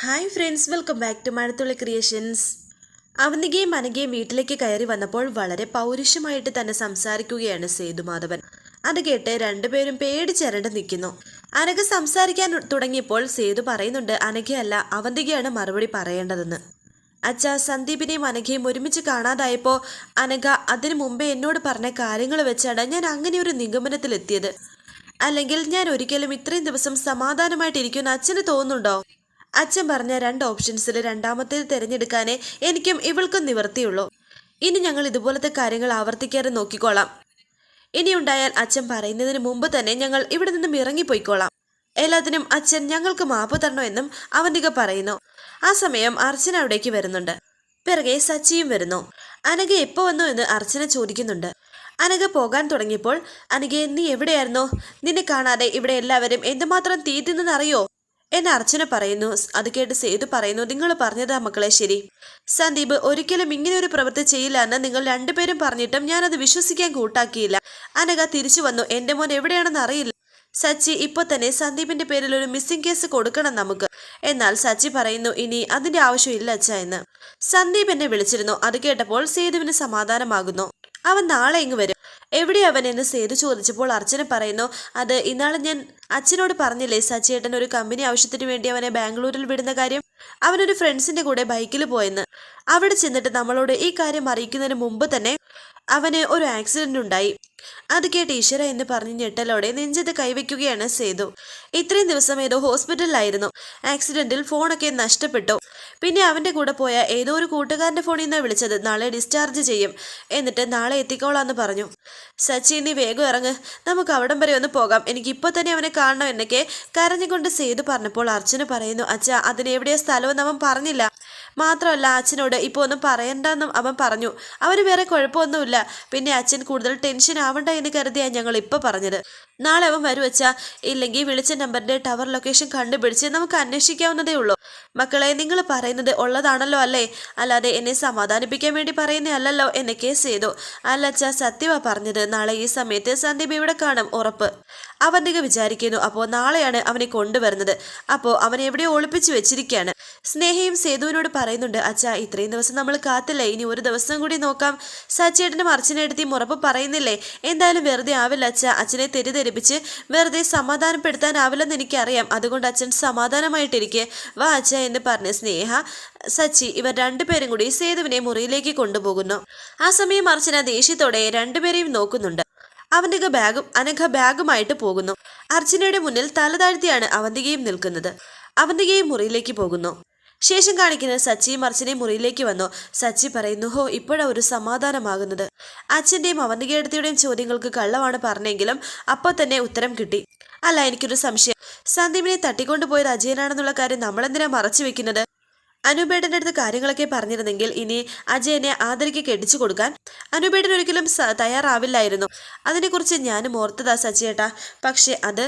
Hi friends welcome back to Mazhathulli creations അവനികയും അനകയും വീട്ടിലേക്ക് കയറി വന്നപ്പോൾ വളരെ പൗരുഷമായിട്ട് തന്നെ സംസാരിക്കുകയാണ് സേതുമാധവൻ അത് കേട്ട് രണ്ടുപേരും പേടിച്ചരണ്ട് നിൽക്കുന്നു. അനഘ സംസാരിക്കാൻ തുടങ്ങിയപ്പോൾ സേതു പറയുന്നുണ്ട് അനഘയല്ല അവന്തികയാണ് മറുപടി പറയേണ്ടതെന്ന്. അച്ഛാ സന്ദീപിനെയും അനഘയും ഒരുമിച്ച് കാണാതായപ്പോൾ അനഘ അതിനു മുമ്പേ എന്നോട് പറഞ്ഞ കാര്യങ്ങൾ വെച്ചാണ് ഞാൻ അങ്ങനെ ഒരു നിഗമനത്തിലെത്തിയത്. അല്ലെങ്കിൽ ഞാൻ ഒരിക്കലും ഇത്രയും ദിവസം സമാധാനമായിട്ടിരിക്കുമെന്ന് അച്ഛന് തോന്നുന്നുണ്ടോ? അച്ഛൻ പറഞ്ഞ രണ്ട് ഓപ്ഷൻസിൽ രണ്ടാമത്തേത് തിരഞ്ഞെടുക്കാനേ എനിക്കും ഇവൾക്കും നിവർത്തിയുള്ളൂ ഇനി ഞങ്ങൾ ഇതുപോലത്തെ കാര്യങ്ങൾ ആവർത്തിക്കാതെ നോക്കിക്കോളാം. ഇനി ഉണ്ടായാൽ അച്ഛൻ പറയുന്നതിന് മുമ്പ് തന്നെ ഞങ്ങൾ ഇവിടെ നിന്നും ഇറങ്ങിപ്പോയിക്കോളാം. എല്ലാത്തിനും അച്ഛൻ ഞങ്ങൾക്ക് മാപ്പ് തരണോ എന്നും അവന്തിക പറയുന്നു. ആ സമയം അർച്ചന അവിടേക്ക് വരുന്നുണ്ട്. പിറകെ സച്ചിയും വരുന്നു. അനഘ എപ്പോ വന്നു എന്ന് അർച്ചന ചോദിക്കുന്നുണ്ട്. അനഘ പോകാൻ തുടങ്ങിയപ്പോൾ അനഘയെ നീ എവിടെയായിരുന്നോ? നിന്നെ കാണാതെ ഇവിടെ എല്ലാവരും എന്തുമാത്രം തീ തിന്നെന്നറിയോ എന്ന് അർച്ചന പറയുന്നു. അത് കേട്ട് സേതു പറയുന്നു നിങ്ങൾ പറഞ്ഞതാ മക്കളെ ശരി. സന്ദീപ് ഒരിക്കലും ഇങ്ങനെ ഒരു പ്രവൃത്തി ചെയ്യില്ല എന്ന് നിങ്ങൾ രണ്ടുപേരും പറഞ്ഞിട്ടും ഞാനത് വിശ്വസിക്കാൻ കൂട്ടാക്കിയില്ല. അനഘ തിരിച്ചു വന്നു എന്റെ മോൻ എവിടെയാണെന്ന് അറിയില്ല. സച്ചി ഇപ്പൊ തന്നെ സന്ദീപിന്റെ പേരിൽ ഒരു മിസ്സിംഗ് കേസ് കൊടുക്കണം നമുക്ക്. എന്നാൽ സച്ചി പറയുന്നു ഇനി അതിന്റെ ആവശ്യമില്ല അച്ഛ എന്ന്. സന്ദീപ് എന്നെ വിളിച്ചിരുന്നു. അത് കേട്ടപ്പോൾ സേതുവിന് സമാധാനമാകുന്നു. അവൻ നാളെ ഇങ്ങ് വരും. എവിടെ അവൻ? എന്ന് സേതു ചോദിച്ചപ്പോൾ അർച്ചന പറയുന്നു അത് ഇന്നാളെ ഞാൻ അച്ഛനോട് പറഞ്ഞില്ലേ സച്ചിയേട്ടൻ ഒരു കമ്പനി ആവശ്യത്തിന് വേണ്ടി അവനെ ബാംഗ്ലൂരിൽ വിടുന്ന കാര്യം? അവനൊരു ഫ്രണ്ട്സിന്റെ കൂടെ ബൈക്കിൽ പോയെന്ന്. അവിടെ ചെന്നിട്ട് നമ്മളോട് ഈ കാര്യം അറിയിക്കുന്നതിന് മുമ്പ് തന്നെ അവന് ഒരു ആക്സിഡന്റ് ഉണ്ടായി. അത് കേട്ട് ഈശ്വര എന്ന് പറഞ്ഞ് ഞെട്ടലോടെ നെഞ്ചത്ത് കൈവയ്ക്കുകയാണ് സേതു. ഇത്രയും ദിവസം ഏതോ ഹോസ്പിറ്റലിലായിരുന്നു. ആക്സിഡന്റിൽ ഫോണൊക്കെ നഷ്ടപ്പെട്ടു. പിന്നെ അവന്റെ കൂടെ പോയ ഏതോ ഒരു കൂട്ടുകാരന്റെ ഫോണിൽ നിന്നാണ് വിളിച്ചത്. നാളെ ഡിസ്ചാർജ് ചെയ്യും. എന്നിട്ട് നാളെ എത്തിക്കോളാന്ന് പറഞ്ഞു. സച്ചി നീ വേഗം ഇറങ്ങ്. നമുക്ക് അവിടം വരെ ഒന്ന് പോകാം. എനിക്ക് ഇപ്പോൾ തന്നെ അവനെ കാണണം എന്നൊക്കെ കരഞ്ഞുകൊണ്ട് സേതു പറഞ്ഞപ്പോൾ അർച്ചന പറയുന്നു അച്ഛ അതിന് എവിടെയാ സ്ഥലമെന്ന് അവൻ പറഞ്ഞില്ല. മാത്രമല്ല അച്ഛനോട് ഇപ്പോൾ ഒന്നും പറയണ്ടെന്നും അവൻ പറഞ്ഞു. അവന് വേറെ കുഴപ്പമൊന്നുമില്ല. പിന്നെ അച്ഛൻ കൂടുതൽ ടെൻഷൻ ആവണ്ട എന്ന് കരുതിയാണ് ഞങ്ങൾ ഇപ്പോൾ പറഞ്ഞത്. നാളെ അവൻ വരുവച്ചാ ഇല്ലെങ്കിൽ വിളിച്ച നമ്പറിന്റെ ടവർ ലൊക്കേഷൻ കണ്ടുപിടിച്ച് നമുക്ക് അന്വേഷിക്കാവുന്നതേ ഉള്ളൂ. മക്കളെ നിങ്ങൾ പറയുന്നത് ഉള്ളതാണല്ലോ അല്ലേ? അല്ലാതെ എന്നെ സമാധാനിപ്പിക്കാൻ വേണ്ടി പറയുന്നേ അല്ലല്ലോ എന്നൊക്കെ ചെയ്തു അല്ലച്ച സത്യമാ പറഞ്ഞത്. നാളെ ഈ സമയത്ത് സന്ദീപ് ഇവിടെ കാണും ഉറപ്പ്. അവന്തിക വിചാരിക്കുന്നു അപ്പോൾ നാളെയാണ് അവനെ കൊണ്ടുവരുന്നത്. അപ്പോൾ അവൻ എവിടെയോ ഒളിപ്പിച്ച് വെച്ചിരിക്കുകയാണ്. സ്നേഹയും സേതുവിനോട് പറയുന്നുണ്ട് അച്ഛാ ഇത്രയും ദിവസം നമ്മൾ കാത്തില്ല? ഇനി ഒരു ദിവസം കൂടി നോക്കാം. സച്ചേട്ടനും അർച്ചനയെടുത്തി ഉറപ്പ് പറയുന്നില്ലേ? എന്തായാലും വെറുതെ ആവില്ല അച്ഛ. അച്ഛനെ തെറ്റിദ്ധരിപ്പിച്ച് വെറുതെ സമാധാനപ്പെടുത്താനാവില്ലെന്ന് എനിക്കറിയാം. അതുകൊണ്ട് അച്ഛൻ സമാധാനമായിട്ടിരിക്കെ. വാ അച്ഛ എന്ന് പറഞ്ഞ് സ്നേഹ സച്ചി ഇവർ രണ്ടുപേരും കൂടി സേതുവിനെ മുറിയിലേക്ക് കൊണ്ടുപോകുന്നു. ആ സമയം അർച്ചന ദേഷ്യത്തോടെ രണ്ടുപേരെയും നോക്കുന്നുണ്ട്. അവന്തിക ബാഗും അനഘ ബാഗുമായിട്ട് പോകുന്നു. അർച്ചനയുടെ മുന്നിൽ തല താഴ്ത്തിയാണ് അവന്തികയും നിൽക്കുന്നത്. അവന്തികയും മുറിയിലേക്ക് പോകുന്നു. ശേഷം കാണിക്കുന്ന സച്ചിയും അർച്ചനയും മുറിയിലേക്ക് വന്നു. സച്ചി പറയുന്നു ഹോ ഇപ്പോഴാ ഒരു സമാധാനമാകുന്നത്. അച്ഛന്റെയും അവന്തികയടുത്തിയുടെയും ചോദ്യങ്ങൾക്ക് കള്ളമാണ് പറഞ്ഞെങ്കിലും അപ്പോൾ തന്നെ ഉത്തരം കിട്ടി. അല്ല എനിക്കൊരു സംശയം. സന്ദീപിനെ തട്ടിക്കൊണ്ടുപോയത് അജയനാണെന്നുള്ള കാര്യം നമ്മളെന്തിനാ മറച്ചു വെക്കുന്നത്? അനുപേട്ടന്റെ അടുത്ത് കാര്യങ്ങളൊക്കെ പറഞ്ഞിരുന്നെങ്കിൽ ഇനി അജയനെ ആദരിക്ക് കെട്ടിച്ചു കൊടുക്കാൻ അനുപേട്ടൻ ഒരിക്കലും തയ്യാറാവില്ലായിരുന്നു. അതിനെക്കുറിച്ച് ഞാനും ഓർത്തതാ സച്ചിയേട്ടാ പക്ഷേ അത്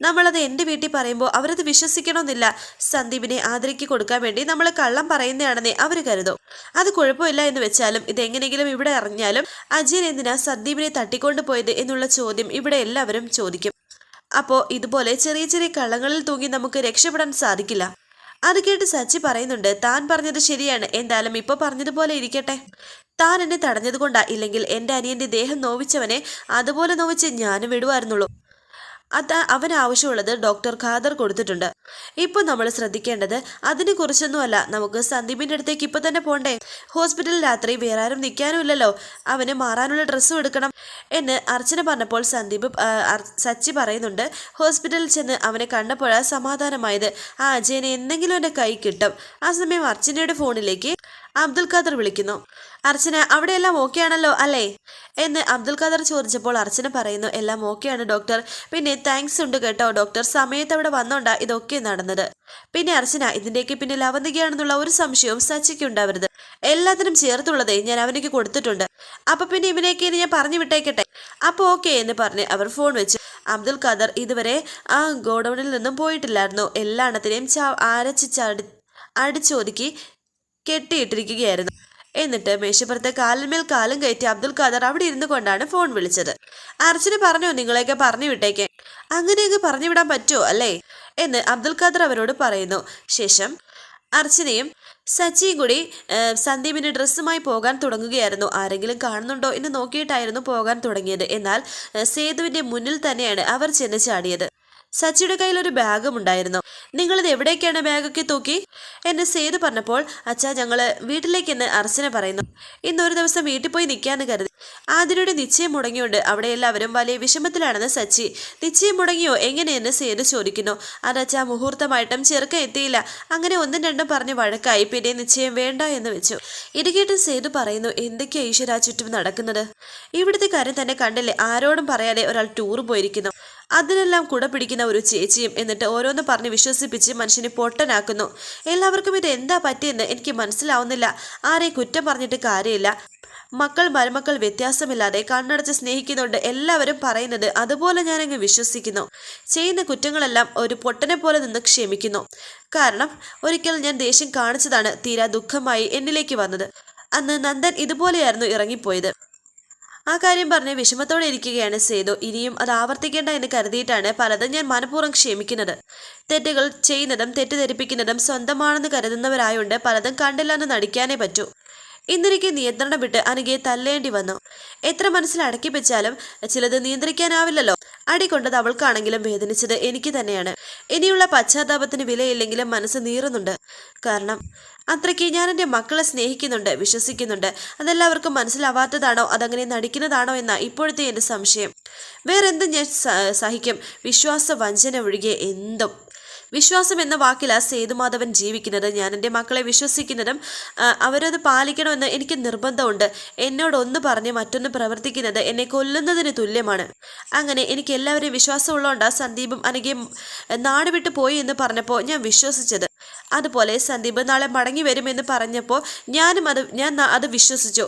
നമ്മളത് എന്റെ വീട്ടിൽ പറയുമ്പോൾ അവരത് വിശ്വസിക്കണമെന്നില്ല. സന്ദീപിനെ ആദരിക്ക് കൊടുക്കാൻ വേണ്ടി നമ്മൾ കള്ളം പറയുന്നതാണെന്നേ അവർ കരുതും. അത് കുഴപ്പമില്ല എന്ന് വെച്ചാലും ഇതെങ്ങനെയെങ്കിലും ഇവിടെ അറിഞ്ഞാലും അജയൻ എന്തിനാ സന്ദീപിനെ തട്ടിക്കൊണ്ടു പോയത് എന്നുള്ള ചോദ്യം ഇവിടെ എല്ലാവരും ചോദിക്കും. അപ്പോൾ ഇതുപോലെ ചെറിയ ചെറിയ കള്ളങ്ങളിൽ തൂങ്ങി നമുക്ക് രക്ഷപ്പെടാൻ സാധിക്കില്ല. അത് കേട്ട് സച്ചി പറയുന്നുണ്ട് താൻ പറഞ്ഞത് ശരിയാണ്. എന്തായാലും ഇപ്പൊ പറഞ്ഞതുപോലെ ഇരിക്കട്ടെ. താൻ എന്നെ തടഞ്ഞതുകൊണ്ടാ? ഇല്ലെങ്കിൽ എന്റെ അനിയന്റെ ദേഹം നോവിച്ചവനെ അതുപോലെ നോവിച്ച് ഞാനും വിടുമായിരുന്നുള്ളൂ അത് അവന് ആവശ്യമുള്ളത് ഡോക്ടർ ഖാദർ കൊടുത്തിട്ടുണ്ട്. ഇപ്പോൾ നമ്മൾ ശ്രദ്ധിക്കേണ്ടത് അതിനെ കുറിച്ചൊന്നുമല്ല നമുക്ക് സന്ദീപിന്റെ അടുത്തേക്ക് ഇപ്പൊ തന്നെ പോണ്ടേ? ഹോസ്പിറ്റലിൽ രാത്രി വേറെ ആരും നിൽക്കാനുമില്ലല്ലോ. അവന് മാറാനുള്ള ഡ്രസ്സും എടുക്കണം എന്ന് അർച്ചന പറഞ്ഞപ്പോൾ സന്ദീപ് സച്ചി പറയുന്നുണ്ട്. ഹോസ്പിറ്റലിൽ ചെന്ന് അവനെ കണ്ടപ്പോഴാണ് സമാധാനമായത്. ആ അജയനെ എന്തെങ്കിലും എന്റെ കൈ കിട്ടും. ആ സമയം അർച്ചനയുടെ ഫോണിലേക്ക് അബ്ദുൽ ഖാദർ വിളിക്കുന്നു. അർച്ചന അവിടെയെല്ലാം ഓക്കെ ആണല്ലോ അല്ലേ? എന്ന് അബ്ദുൽ ഖാദർ ചോദിച്ചപ്പോൾ അർച്ചന പറയുന്നു എല്ലാം ഓക്കെയാണ് ഡോക്ടർ. പിന്നെ താങ്ക്സ് ഉണ്ട് കേട്ടോ. ഡോക്ടർ സമയത്ത് അവിടെ വന്നോണ്ടാ ഇതൊക്കെ നടന്നത്. പിന്നെ അർച്ചന ഇതിന്റെയൊക്കെ പിന്നിൽ അവന്തികയാണെന്നുള്ള ഒരു സംശയവും സച്ചിക്ക് ഉണ്ടാവരുത്. എല്ലാത്തിനും ചേർത്തുള്ളതേ ഞാൻ അവനേക്ക് കൊടുത്തിട്ടുണ്ട്. അപ്പൊ പിന്നെ ഇവനെയൊക്കെ ഇനി ഞാൻ പറഞ്ഞു വിട്ടേക്കട്ടെ. അപ്പൊ ഓക്കെ എന്ന് പറഞ്ഞ് അവർ ഫോൺ വെച്ചു. അബ്ദുൽ ഖാദർ ഇതുവരെ ആ ഗോഡൌണിൽ നിന്നും പോയിട്ടില്ലായിരുന്നു. എല്ലാ എണ്ണത്തിനെയും ചാ അരച്ച് അടിച്ചൊതുക്കി കെട്ടിയിട്ടിരിക്കുകയായിരുന്നു. എന്നിട്ട് മേശപ്പുറത്തെ കാലിന്മേൽ കാലും കയറ്റി അബ്ദുൽ ഖാദർ അവിടെ ഇരുന്നു കൊണ്ടാണ് ഫോൺ വിളിച്ചത്. അർച്ചന പറഞ്ഞോ നിങ്ങളെയൊക്കെ പറഞ്ഞു വിട്ടേക്കെ. അങ്ങനെയൊക്കെ പറഞ്ഞു വിടാൻ പറ്റുമോ അല്ലേ? എന്ന് അബ്ദുൽ ഖാദർ അവരോട് പറയുന്നു. ശേഷം അർച്ചനയും സച്ചിയും കൂടി ഏഹ്, സന്ദീപിന്റെ ഡ്രസ്സുമായി പോകാൻ തുടങ്ങുകയായിരുന്നു. ആരെങ്കിലും കാണുന്നുണ്ടോ എന്ന് നോക്കിയിട്ടായിരുന്നു പോകാൻ തുടങ്ങിയത്. എന്നാൽ സേതുവിന്റെ മുന്നിൽ തന്നെയാണ് അവർ ചെന്ന് ചാടിയത്. സച്ചിയുടെ കയ്യിൽ ഒരു ബാഗും ഉണ്ടായിരുന്നു നിങ്ങളിത് എവിടേക്കാണ് ബാഗൊക്കെ തൂക്കി? എന്നെ സേതു പറഞ്ഞപ്പോൾ അച്ഛാ ഞങ്ങൾ വീട്ടിലേക്കെന്ന് അർച്ചന പറയുന്നു. ഇന്നൊരു ദിവസം വീട്ടിൽ പോയി നിൽക്കാന്ന് കരുതി. ആതിരയുടെ നിശ്ചയം മുടങ്ങിയോണ്ട് അവിടെ എല്ലാവരും വലിയ വിഷമത്തിലാണെന്ന് സച്ചി. നിശ്ചയം മുടങ്ങിയോ? എങ്ങനെയെന്ന് സേതു ചോദിക്കുന്നു. അതച്ഛാ മുഹൂർത്തമായിട്ടും ചെറുക്ക എത്തിയില്ല. അങ്ങനെ ഒന്നും രണ്ടും പറഞ്ഞ് വഴക്കായി പിന്നെ നിശ്ചയം വേണ്ട എന്ന് വെച്ചു. ഇത് കേട്ട് സേതു പറയുന്നു എന്തൊക്കെയാ ഈശ്വരാ ചുറ്റും നടക്കുന്നത്? ഇവിടുത്തെ കാര്യം തന്നെ കണ്ടില്ലേ? ആരോടും പറയാതെ ഒരാൾ ടൂർ പോയിരിക്കുന്നു. അതിനെല്ലാം കുട പിടിക്കുന്ന ഒരു ചേച്ചിയും എന്നിട്ട് ഓരോന്ന് പറഞ്ഞ് വിശ്വസിപ്പിച്ച് മനുഷ്യനെ പൊട്ടനാക്കുന്നു. എല്ലാവർക്കും ഇത് എന്താ പറ്റിയെന്ന് എനിക്ക് മനസ്സിലാവുന്നില്ല. ആരെയും കുറ്റം പറഞ്ഞിട്ട് കാര്യമില്ല. മക്കൾ മരുമക്കൾ വ്യത്യാസമില്ലാതെ കണ്ണടച്ച് സ്നേഹിക്കുന്നുണ്ട് എല്ലാവരും പറയുന്നത് അതുപോലെ ഞാനങ്ങ് വിശ്വസിക്കുന്നു. ചെയ്യുന്ന കുറ്റങ്ങളെല്ലാം ഒരു പൊട്ടനെ പോലെ നിന്ന് ക്ഷമിക്കുന്നു. കാരണം ഒരിക്കൽ ഞാൻ ദേഷ്യം കാണിച്ചതാണ് തീരാ ദുഃഖമായി എന്നിലേക്ക് വന്നത്. അന്ന് നന്ദൻ ഇതുപോലെയായിരുന്നു ഇറങ്ങിപ്പോയത്. ആ കാര്യം പറഞ്ഞ് വിഷമത്തോടെ ഇരിക്കുകയാണ് സേതു. ഇനിയും അത് ആവർത്തിക്കേണ്ട എന്ന് കരുതിയിട്ടാണ് പലതും ഞാൻ മനഃപൂർവം ക്ഷമിക്കുന്നത്. തെറ്റുകൾ ചെയ്യുന്നതും തെറ്റിദ്ധരിപ്പിക്കുന്നതും സ്വന്തമാണെന്ന് കരുതുന്നവരായുണ്ട് പലതും കണ്ടില്ലെന്ന് നടിക്കാനേ പറ്റൂ. ഇന്നെനിക്ക് നിയന്ത്രണം വിട്ട് അനുകയെ തല്ലേണ്ടി വന്നു. എത്ര മനസ്സിൽ അടക്കി വെച്ചാലും ചിലത് നിയന്ത്രിക്കാനാവില്ലല്ലോ. അടി കൊണ്ടത് അവൾക്കാണെങ്കിലും വേദനിച്ചത് എനിക്ക് തന്നെയാണ്. ഇനിയുള്ള പശ്ചാത്താപത്തിന് വിലയില്ലെങ്കിലും മനസ്സ് നീറുന്നുണ്ട്. കാരണം അത്രയ്ക്ക് ഞാൻ എന്റെ മക്കളെ സ്നേഹിക്കുന്നുണ്ട് വിശ്വസിക്കുന്നുണ്ട്. അതെല്ലാവർക്കും മനസ്സിലാവാത്തതാണോ അതങ്ങനെ നടിക്കുന്നതാണോ എന്ന ഇപ്പോഴത്തെ എന്റെ സംശയം. വേറെന്തും ഞാൻ സഹിക്കും. വിശ്വാസ വഞ്ചന ഒഴികെ എന്തും. വിശ്വാസം എന്ന വാക്കിലാ സേതുമാധവൻ ജീവിക്കുന്നത്. ഞാൻ എന്റെ മക്കളെ വിശ്വസിക്കുന്നതും അവരത് പാലിക്കണമെന്ന് എനിക്ക് നിർബന്ധമുണ്ട്. എന്നോട് ഒന്ന് പറഞ്ഞ് മറ്റൊന്ന് പ്രവർത്തിക്കുന്നത് എന്നെ കൊല്ലുന്നതിന് തുല്യമാണ്. അങ്ങനെ എനിക്ക് എല്ലാവരെയും വിശ്വാസമുള്ളതുകൊണ്ടാണ് സന്ദീപും അനഘയും നാട് വിട്ടു പോയി എന്ന് പറഞ്ഞപ്പോൾ ഞാൻ വിശ്വസിച്ചത്. അതുപോലെ സന്ദീപ് നാളെ മടങ്ങി വരുമെന്ന് പറഞ്ഞപ്പോൾ ഞാനും അത് ഞാൻ അത് വിശ്വസിച്ചു.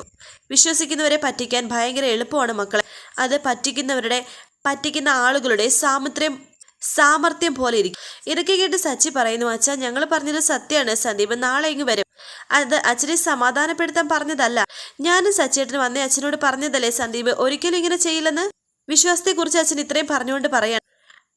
വിശ്വസിക്കുന്നവരെ പറ്റിക്കാൻ ഭയങ്കര എളുപ്പമാണ് മക്കളെ. അത് പറ്റിക്കുന്നവരുടെ പറ്റിക്കുന്ന ആളുകളുടെ സാമത്ര്യം സാമർത്ഥ്യം പോലെ ഇരിക്കും. ഇതൊക്കെ കേട്ട് സച്ചി പറയുന്നു അച്ഛാ ഞങ്ങൾ പറഞ്ഞത് സത്യമാണ്. സന്ദീപ് നാളെ ഇങ്ങ് വരും. അത് അച്ഛനെ സമാധാനപ്പെടുത്താൻ പറഞ്ഞതല്ല. ഞാനും സച്ചിയേട്ടന് വന്നേ അച്ഛനോട് പറഞ്ഞതല്ലേ സന്ദീപ് ഒരിക്കലും ഇങ്ങനെ ചെയ്യില്ലെന്ന്? വിശ്വാസത്തെക്കുറിച്ച് അച്ഛൻ ഇത്രയും പറഞ്ഞുകൊണ്ട് പറയാണ്.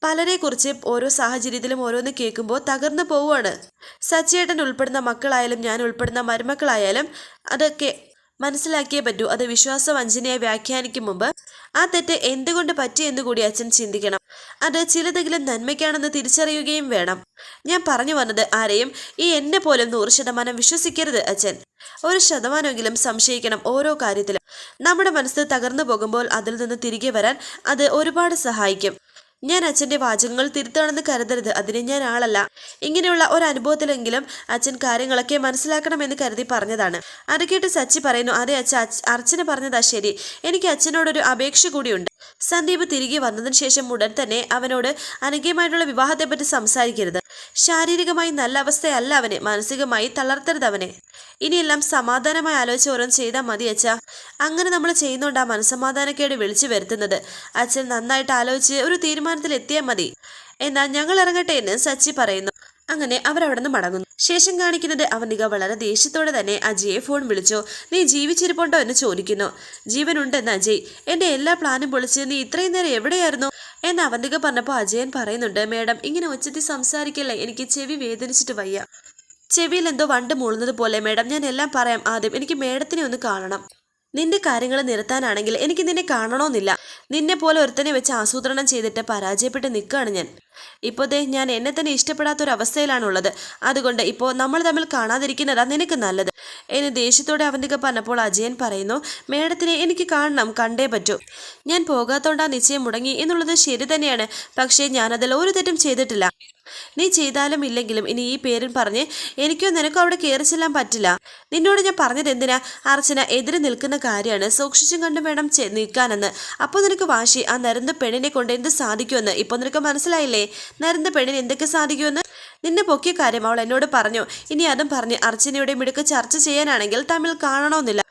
പലരെ കുറിച്ച് ഓരോ സാഹചര്യത്തിലും ഓരോന്ന് കേൾക്കുമ്പോൾ തകർന്നു പോവുകയാണ്. സച്ചേട്ടൻ ഉൾപ്പെടുന്ന മക്കളായാലും ഞാൻ ഉൾപ്പെടുന്ന മരുമക്കളായാലും അതൊക്കെ മനസ്സിലാക്കിയേ പറ്റൂ. അത് വിശ്വാസവഞ്ചനയായി വ്യാഖ്യാനിക്കും മുമ്പ് ആ തെറ്റ് എന്തുകൊണ്ട് പറ്റിയെന്ന് കൂടി അച്ഛൻ ചിന്തിക്കണം. അത് ചിലതെങ്കിലും നന്മയ്ക്കാണെന്ന് തിരിച്ചറിയുകയും വേണം. ഞാൻ പറഞ്ഞു വന്നത് ആരെയും ഈ എന്നെ പോലും നൂറ് ശതമാനം വിശ്വസിക്കരുത് അച്ഛൻ. ഒരു ശതമാനമെങ്കിലും സംശയിക്കണം ഓരോ കാര്യത്തിലും. നമ്മുടെ മനസ്സ് തകർന്നു പോകുമ്പോൾ അതിൽ നിന്ന് തിരികെ വരാൻ അത് ഒരുപാട് സഹായിക്കും. ഞാൻ അച്ഛന്റെ വാചകങ്ങൾ തിരുത്താണെന്ന് കരുതരുത്. അതിന് ഞാൻ ആളല്ല. ഇങ്ങനെയുള്ള ഒരു അനുഭവത്തിലെങ്കിലും അച്ഛൻ കാര്യങ്ങളൊക്കെ മനസ്സിലാക്കണമെന്ന് കരുതി പറഞ്ഞതാണ്. അത് കേട്ട് സച്ചി പറയുന്നു അതെ അച്ഛ- അർച്ചന പറഞ്ഞതാ ശരി. എനിക്ക് അച്ഛനോടൊരു അപേക്ഷ കൂടിയുണ്ട്. സന്ദീപ് തിരികെ വന്നതിന് ശേഷം ഉടൻ തന്നെ അവനോട് അനഘയുമായിട്ടുള്ള വിവാഹത്തെപ്പറ്റി സംസാരിക്കരുത്. ശാരീരികമായി നല്ല അവസ്ഥയല്ല അവനെ മാനസികമായി തളർത്തരുത് അവനെ. ഇനിയെല്ലാം സമാധാനമായി ആലോചിച്ച് ഓരോ ചെയ്താൽ മതി അച്ഛ. അങ്ങനെ നമ്മൾ ചെയ്യുന്നോണ്ട് ആ മനസ്സമാധാനക്കേട് വിളിച്ചു വരുത്തുന്നത്. അച്ഛൻ നന്നായിട്ട് ആലോചിച്ച് ഒരു തീരുമാനത്തിൽ എത്തിയാൽ മതി. എന്നാൽ ഞങ്ങൾ ഇറങ്ങട്ടെ എന്ന് സച്ചി പറയുന്നു. അങ്ങനെ അവർ അവിടെ നിന്ന് മടങ്ങുന്നു. ശേഷം കാണിക്കുന്നത് അവനിക വളരെ ദേഷ്യത്തോടെ തന്നെ അജയെ ഫോൺ വിളിച്ചു. നീ ജീവിച്ചിരിപ്പുണ്ടോ? എന്ന് ചോദിക്കുന്നു. ജീവനുണ്ടെന്ന് അജയ്. എന്റെ എല്ലാ പ്ലാനും പൊളിച്ച് നീ ഇത്രയും നേരം എവിടെയായിരുന്നു? എന്ന് അവന്തിക പറഞ്ഞപ്പോൾ അജയൻ പറയുന്നുണ്ട് മേഡം ഇങ്ങനെ ഒച്ചത്തി സംസാരിക്കല്ലേ? എനിക്ക് ചെവി വേദനിച്ചിട്ട് വയ്യ. ചെവിയിൽ എന്തോ വണ്ട് മൂളുന്നത് പോലെ. മേഡം ഞാൻ എല്ലാം പറയാം. ആദ്യം എനിക്ക് മേഡത്തിനെ ഒന്ന് കാണണം. നിന്റെ കാര്യങ്ങൾ നിരത്താനാണെങ്കിൽ എനിക്ക് നിന്നെ കാണണമെന്നില്ല. നിന്നെ പോലെ ഒരുത്തനെ വെച്ച് ആസൂത്രണം ചെയ്തിട്ട് പരാജയപ്പെട്ട് നിൽക്കുകയാണ് ഞാൻ. ഇപ്പോഴത്തെ ഞാൻ എന്നെ തന്നെ ഇഷ്ടപ്പെടാത്തൊരവസ്ഥയിലാണുള്ളത്. അതുകൊണ്ട് ഇപ്പോൾ നമ്മൾ തമ്മിൽ കാണാതിരിക്കുന്നതാ നിനക്ക് നല്ലത്. എന്ന് ദേഷ്യത്തോടെ അവന്റെ പറഞ്ഞപ്പോൾ അജയൻ പറയുന്നു മേഡത്തിനെ എനിക്ക് കാണണം കണ്ടേ പറ്റൂ. ഞാൻ പോകാത്തോണ്ടാ നിശ്ചയം മുടങ്ങി എന്നുള്ളത് ശരി തന്നെയാണ്. പക്ഷേ ഞാനതിൽ ഒരു തെറ്റും ചെയ്തിട്ടില്ല. നീ ചെയ്താലും ഇല്ലെങ്കിലും ഇനി ഈ പേരും പറഞ്ഞ് എനിക്കോ നിനക്കോ അവിടെ കയറി ചെല്ലാൻ പറ്റില്ല. നിന്നോട് ഞാൻ പറഞ്ഞത് എന്തിനാ? അർച്ചന എതിരെ നിൽക്കുന്ന കാര്യമാണ്. സൂക്ഷിച്ചും കണ്ടും വേണം നിൽക്കാനെന്ന്. അപ്പോൾ നിനക്ക് വാശി. ആ നരന്ത പെണ്ണിനെ കൊണ്ട് എന്ത് സാധിക്കുമെന്ന്? ഇപ്പോൾ നിനക്ക് മനസ്സിലായില്ലേ? നരന്ത പെണ്ണിന് എന്തൊക്കെ സാധിക്കുമെന്ന്? നിന്നെ പൊക്കിയ കാര്യം അവൾ എന്നോട് പറഞ്ഞു. ഇനി അതും പറഞ്ഞ് അർച്ചനയുടെ മിടുക്ക് ചർച്ച ചെയ്യാനാണെങ്കിൽ തമ്മിൽ കാണണമെന്നില്ല.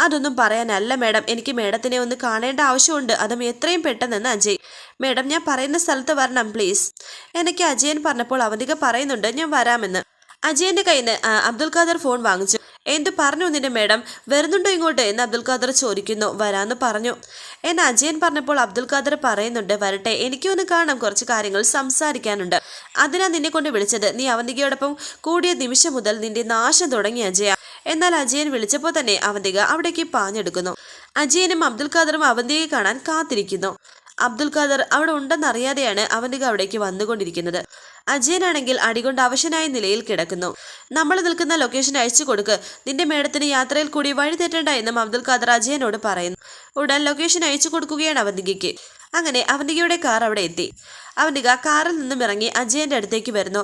അതൊന്നും പറയാനല്ല മേഡം. എനിക്ക് മേഡത്തിനെ ഒന്ന് കാണേണ്ട ആവശ്യമുണ്ട്. അതും എത്രയും പെട്ടെന്ന് അജയ്. മേഡം ഞാൻ പറയുന്ന സ്ഥലത്ത് വരണം പ്ലീസ്. എനിക്ക് അജയൻ പറഞ്ഞപ്പോൾ അവധിക പറയുന്നുണ്ട്. ഞാൻ വരാമെന്ന്. അജയന്റെ കയ്യിൽ നിന്ന് അബ്ദുൽ ഖാദർ ഫോൺ വാങ്ങിച്ചു. എന്തു പറഞ്ഞു നിന്റെ മേഡം? വരുന്നുണ്ടോ ഇങ്ങോട്ട്? എന്ന് അബ്ദുൽ ഖാദർ ചോദിക്കുന്നു. വരാന്ന് പറഞ്ഞു. എന്ന് അജയൻ പറഞ്ഞപ്പോൾ അബ്ദുൽ ഖാദർ പറയുന്നുണ്ട് വരട്ടെ എനിക്കൊന്ന് കാണാം കുറച്ച് കാര്യങ്ങൾ സംസാരിക്കാനുണ്ട്. അതിനാ നിന്നെ കൊണ്ട് വിളിച്ചത്. നീ അവന്തികയോടൊപ്പം കൂടിയ നിമിഷം മുതൽ നിന്റെ നാശം തുടങ്ങി അജയ. എന്നാൽ അജയൻ വിളിച്ചപ്പോൾ തന്നെ അവന്തിക അവിടേക്ക് പാഞ്ഞെടുക്കുന്നു. അജയനും അബ്ദുൽ ഖാദറും അവന്തികയെ കാണാൻ കാത്തിരിക്കുന്നു. അബ്ദുൽ ഖാദർ അവിടെ ഉണ്ടെന്നറിയാതെയാണ് അവന്തിക അവിടേക്ക് വന്നുകൊണ്ടിരിക്കുന്നത്. അജയനാണെങ്കിൽ അടികൊണ്ട് അവശനായ നിലയിൽ കിടക്കുന്നു. നമ്മൾ നിൽക്കുന്ന ലൊക്കേഷൻ അയച്ചു കൊടുക്ക്. നിന്റെ മേഡത്തിന് യാത്രയിൽ കൂടി വഴി തെറ്റണ്ട എന്നും അബ്ദുൽ ഖാദർ അജയനോട് പറയുന്നു. ഉടൻ ലൊക്കേഷൻ അയച്ചു കൊടുക്കുകയാണ് അവന്തികയ്ക്ക്. അങ്ങനെ അവന്തികയുടെ കാർ അവിടെ എത്തി. അവന്തിക കാറിൽ നിന്നും ഇറങ്ങി അജയന്റെ അടുത്തേക്ക് വരുന്നു.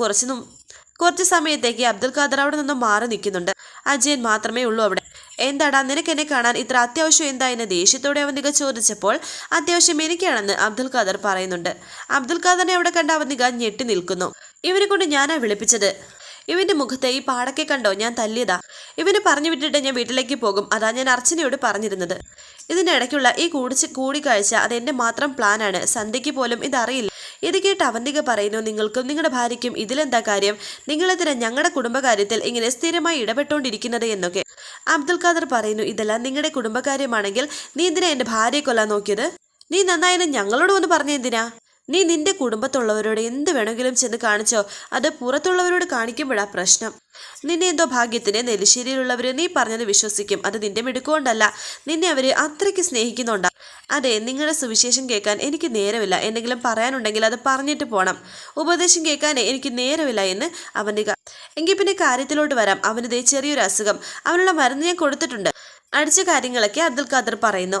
കുറച്ചു കുറച്ച് കുറച്ച് സമയത്തേക്ക് അബ്ദുൽ ഖാദർ അവിടെ നിന്നും മാറി നിൽക്കുന്നുണ്ട്. അജയൻ മാത്രമേ ഉള്ളൂ അവിടെ. എന്താടാ നിനക്ക് എന്നെ കാണാൻ ഇത്ര അത്യാവശ്യം എന്താ എന്ന് ദേഷ്യത്തോടെ അവന്തിക ചോദിച്ചപ്പോൾ അത്യാവശ്യം എനിക്കാണെന്ന് അബ്ദുൽ ഖാദർ പറയുന്നുണ്ട്. അബ്ദുൽ ഖാദറിനെ അവിടെ കണ്ട അവന്തിക ഞെട്ടി നിൽക്കുന്നു. ഇവനെ കൊണ്ട് ഞാനാ വിളിപ്പിച്ചത്? ഇവന്റെ മുഖത്തെ ഈ പാടക്കെ കണ്ടോ? ഞാൻ തല്ലിയതാ. ഇവന് പറഞ്ഞു വിട്ടിട്ട് ഞാൻ വീട്ടിലേക്ക് പോകും. അതാ ഞാൻ അർച്ചനയോട് പറഞ്ഞിരുന്നത്. ഇതിനിടയ്ക്കുള്ള ഈ കൂടിച്ച് കൂടിക്കാഴ്ച അതെന്റെ മാത്രം പ്ലാനാണ് സന്ധ്യയ്ക്ക് പോലും ഇതറിയില്ല. ഇത് കേട്ട് അവന്തിക പറയുന്നു നിങ്ങൾക്കും നിങ്ങളുടെ ഭാര്യയ്ക്കും ഇതിലെന്താ കാര്യം? നിങ്ങളെന്തിനാ ഞങ്ങളുടെ കുടുംബകാര്യത്തിൽ ഇങ്ങനെ സ്ഥിരമായി ഇടപെട്ടുകൊണ്ടിരിക്കുന്നത് എന്നൊക്കെ. അബ്ദുൽ ഖാദർ പറയുന്നു ഇതെല്ലാം നിങ്ങളുടെ കുടുംബകാര്യമാണെങ്കിൽ നീ എന്തിനാ എന്റെ ഭാര്യയെ കൊല്ലാൻ നോക്കിയത്? നീ നന്നായെന്ന് ഞങ്ങളോട് ഒന്ന് പറഞ്ഞ എന്തിനാ? നീ നിന്റെ കുടുംബത്തുള്ളവരോട് എന്ത് വേണമെങ്കിലും ചെന്ന് കാണിച്ചോ. അത് പുറത്തുള്ളവരോട് കാണിക്കുമ്പോഴാ പ്രശ്നം. നിന്നെ എന്തോ ഭാഗ്യത്തിന് നെല്ലിശ്ശേരിയിലുള്ളവർ നീ പറഞ്ഞത് വിശ്വസിക്കും. അത് നിന്റെ മിടുക്കുകൊണ്ടല്ല നിന്നെ അവർ അത്രയ്ക്ക് സ്നേഹിക്കുന്നുണ്ടാ. അതെ നിങ്ങളുടെ സുവിശേഷം കേൾക്കാൻ എനിക്ക് നേരമില്ല. എന്തെങ്കിലും പറയാനുണ്ടെങ്കിൽ അത് പറഞ്ഞിട്ട് പോണം. ഉപദേശം കേൾക്കാൻ എനിക്ക് നേരമില്ല എന്ന് അവന്റെ എങ്കിൽ പിന്നെ കാര്യത്തിലോട്ട് വരാം. അവന് ദേ ചെറിയൊരു അസുഖം. അവനുള്ള മരുന്ന് ഞാൻ കൊടുത്തിട്ടുണ്ട്. അടിച്ച കാര്യങ്ങളൊക്കെ അബ്ദുൽ ഖാദർ പറയുന്നു.